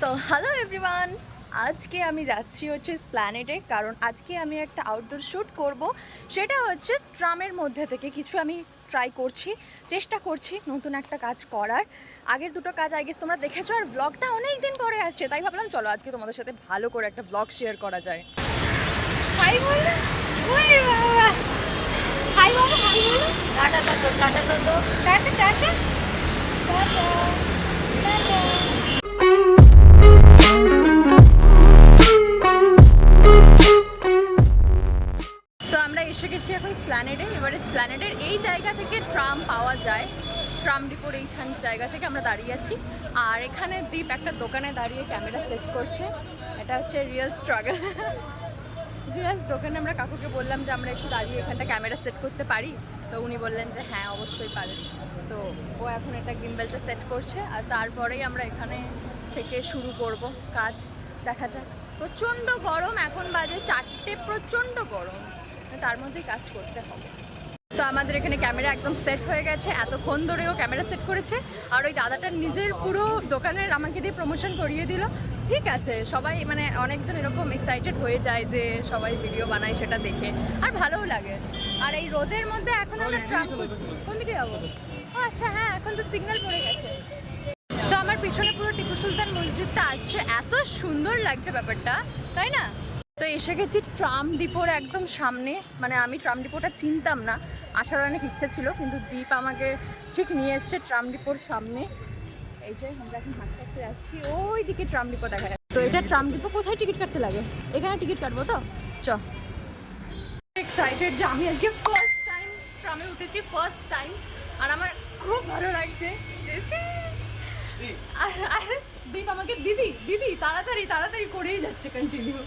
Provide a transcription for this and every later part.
So hello everyone আজকে আমি যাচ্ছি হচ্ছে স্প্ল্যানেটে কারণ আজকে আমি একটা আউটডোর শ্যুট করব। সেটা হচ্ছে ট্রামের মধ্যে থেকে কিছু আমি ট্রাই করছি চেষ্টা করছি নতুন একটা কাজ করার। আগের দুটো কাজ আই গেস তোমরা দেখেছ আর ব্লগটা অনেক দিন পরে আসছে তাই ভাবলাম চলো আজকে তোমাদের সাথে ভালো করে একটা ব্লগ শেয়ার করা যায়। হাই বলো ওরে বাবা! হাই বাবা হাই বলো। Tata tata tata. Tata tata. Tata tata. Tram ডিপোর এইখান জায়গা থেকে আমরা দাঁড়িয়ে আছি। আর এখানে দ্বীপ একটা দোকানে দাঁড়িয়ে ক্যামেরা সেট করছে। এটা হচ্ছে রিয়েল স্ট্রাগল জাস্ট দোকানে আমরা কাকুকে বললাম যে আমরা একটু দাঁড়িয়ে এখানটা ক্যামেরা সেট করতে পারি। তো উনি বললেন যে হ্যাঁ অবশ্যই পারেন তো ও এখন এটা গিম্বেলটা সেট করছে। আর তারপরেই আমরা এখানে থেকে শুরু করব কাজ। দেখা যাক। প্রচণ্ড গরম, এখন বাজে চারটে, প্রচণ্ড গরম। তার মধ্যেই কাজ করতে হবে। তো আমাদের এখানে ক্যামেরা একদম সেট হয়ে গেছে। এতক্ষণ ধরেও ক্যামেরা সেট করেছে। আর ওই দাদাটার নিজের পুরো দোকানের আমাকে দিয়ে প্রমোশন করিয়ে দিল। ঠিক আছে সবাই মানে অনেকজন এরকম এক্সাইটেড হয়ে যায় যে সবাই ভিডিও বানায় সেটা দেখে। আর ভালোও লাগে। আর এই রোদের মধ্যে এখন আমরা ট্রাম করছি। কোন দিকে যাব? ও আচ্ছা হ্যাঁ এখন তো সিগন্যাল পড়ে গেছে। তো আমার পিছনে পুরো টিপু সুলতান মসজিদটা আসছে। এত সুন্দর লাগছে ব্যাপারটা তাই না? তো এসে গেছি ট্রাম ডিপোর একদম সামনে। মানে আমি ট্রাম ডিপোটা চিনতাম না আসার অনেক ইচ্ছে ছিল কিন্তু দীপ আমাকে ঠিক নিয়ে এসছে ট্রাম ডিপোর সামনে। এই যে আমরা এখন হাঁটতে হাঁটতে যাচ্ছি ওই দিকে ট্রাম ডিপো দেখা যাচ্ছে। তো এটা ট্রাম ডিপো কোথায় টিকিট কাটতে লাগে? এখানে টিকিট কাটবো তো? চ। এক্সাইটেড যে আমি আজকে ফার্স্ট টাইম ট্রামে উঠেছি ফার্স্ট টাইম আর আমার খুব ভালো লাগছে দীপ। আমাকে দিদি দিদি তাড়াতাড়ি তাড়াতাড়ি করেই যাচ্ছে কন্টিনিউ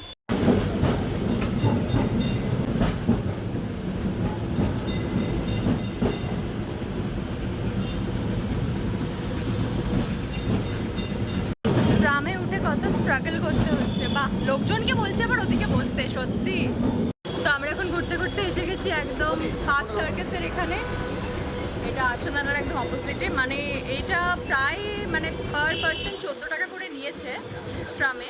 ট্রামে উঠে কত স্ট্রাগল করতে হচ্ছে। বা লোকজনকে বলছে আবার ওদিকে বসতে, সত্যি। তো আমরা এখন ঘুরতে ঘুরতে এসে গেছি একদম পার্ক সার্কাসের এখানে। এটা আসনানার একদম অপোজিটে মানে এটা প্রায় মানে পার পার্সন চোদ্দ টাকা করে নিয়েছে ট্রামে।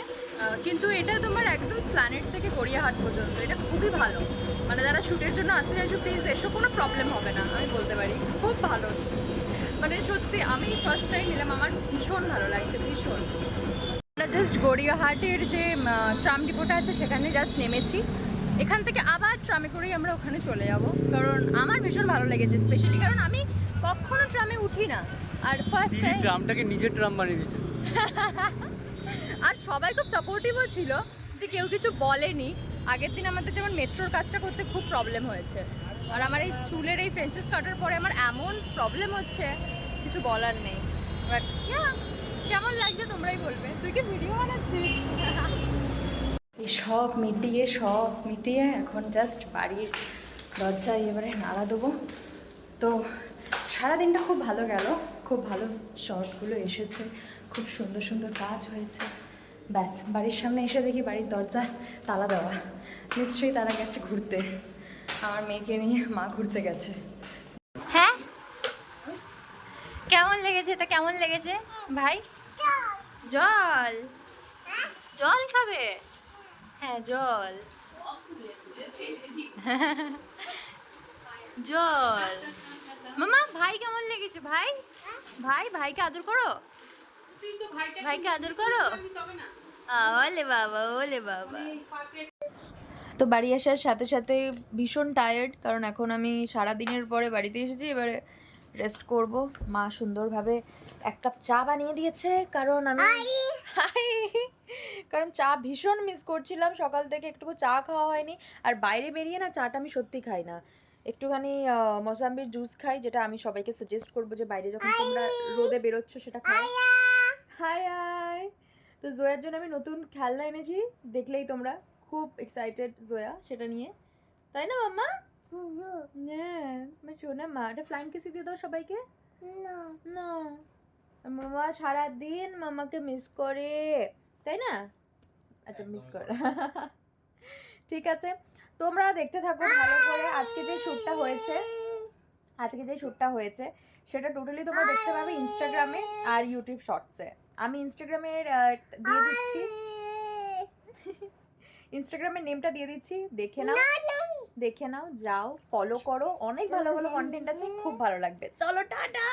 কিন্তু এটা তোমার একদম স্প্ল্যানেট থেকে গড়িয়াহাট পর্যন্ত। এটা খুবই ভালো। মানে যারা শ্যুটের জন্য আসতে চাইছো প্লিজ এসো, কোনো প্রবলেম হবে না, আমি বলতে পারি। খুব ভালো। মানে সত্যি, আমি ফার্স্ট টাইম এলাম, আমার ভীষণ ভালো লাগছে, ভীষণ। জাস্ট গড়িয়াহাটের যে ট্রাম ডিপোটা আছে সেখানে জাস্ট নেমেছি। এখান থেকে আবার ট্রামে করেই আমরা ওখানে চলে যাব। কারণ আমার ভীষণ ভালো লেগেছে স্পেশালি কারণ আমি কখনো ট্রামে উঠি না। আর ফার্স্ট টাইম ট্রামটাকে নিজের ট্রাম বানিয়ে দিয়েছে। আর সবাই খুব সাপোর্টিভও ছিল যে কেউ কিছু বলেনি। আগের দিন আমাদের যেমন মেট্রোর কাজটা করতে খুব প্রবলেম হয়েছে। আর আমার এই চুলের এই ফ্রেঞ্চেস কাটার পরে আমার এমন প্রবলেম হচ্ছে কিছু বলার নেই। বাট কেমন লাগছে তোমরাই বলবে। তুই কি ভিডিও বানাচ্ছিস? এই সব মিটিয়ে সব মিটিয়ে এখন জাস্ট বাড়ির দরজায় এবারে নাড়া দেবো। তো সারাদিনটা খুব ভালো গেল। খুব ভালো শর্টগুলো এসেছে। খুব সুন্দর সুন্দর কাজ হয়েছে। ব্যাস বাড়ির সামনে এসে দেখি বাড়ির দরজা তালা দেওয়া। নিশ্চয়ই তারা গেছে ঘুরতে। আমার মেয়েকে নিয়ে মা ঘুরতে গেছে। হ্যাঁ? কেমন লেগেছে? তা কেমন লেগেছে? ভাই জল। জল খাবে? হ্যাঁ জল। জল। মামা, ভাই কেমন লেগেছে? ভাই? ভাই, ভাইকে আদর করো? ভাইকে আদর করো? ওলে বাবা ওলে বাবা। তো বাড়ি আসার সাথে সাথে ভীষণ টায়ার্ড কারণ এখন আমি সারা দিনের পরে বাড়িতে এসেছি, এবারে রেস্ট করব। মা সুন্দরভাবে এক কাপ চা বানিয়ে দিয়েছে কারণ আমি কারণ চা ভীষণ মিস করছিলাম সকাল থেকে একটুকু চা খাওয়া হয়নি। আর বাইরে বেরিয়ে না চাটা আমি সত্যি খাই না। একটুখানি মৌসাম্বির জুস খাই যেটা আমি সবাইকে সাজেস্ট করব যে বাইরে যখন তোমরা রোদে বেরোচ্ছ সেটা খাও। হাই হাই তো জয়ার জন্য আমি নতুন খেলনা এনেছি দেখলেই তোমরা খুব এক্সাইটেড জয়া সেটা নিয়ে। তাই না মাম্মা? হ্যাঁ আমি শোনা মা একটা ফ্লাইং কিসি দিয়ে দাও সবাইকে। না। মামা সারা দিন মামাকে মিস করে তাই না? আচ্ছা মিস করে। ঠিক আছে তোমরা দেখতে থাকো ভালো করে। আজকে যে শ্যুটটা হয়েছে আজকে যে শ্যুটটা হয়েছে সেটা টোটালি তোমরা দেখতে পাবে ইনস্টাগ্রামে আর ইউটিউব শর্টসে আমি ইনস্টাগ্রামের দিয়ে দিচ্ছি। ইনস্টাগ্রামের নেমটা দিয়ে দিচ্ছি দেখে নাও। দেখে নাও, যাও ফলো করো। অনেক ভালো ভালো কন্টেন্ট আছে, খুব ভালো লাগবে। চলো, টাটা!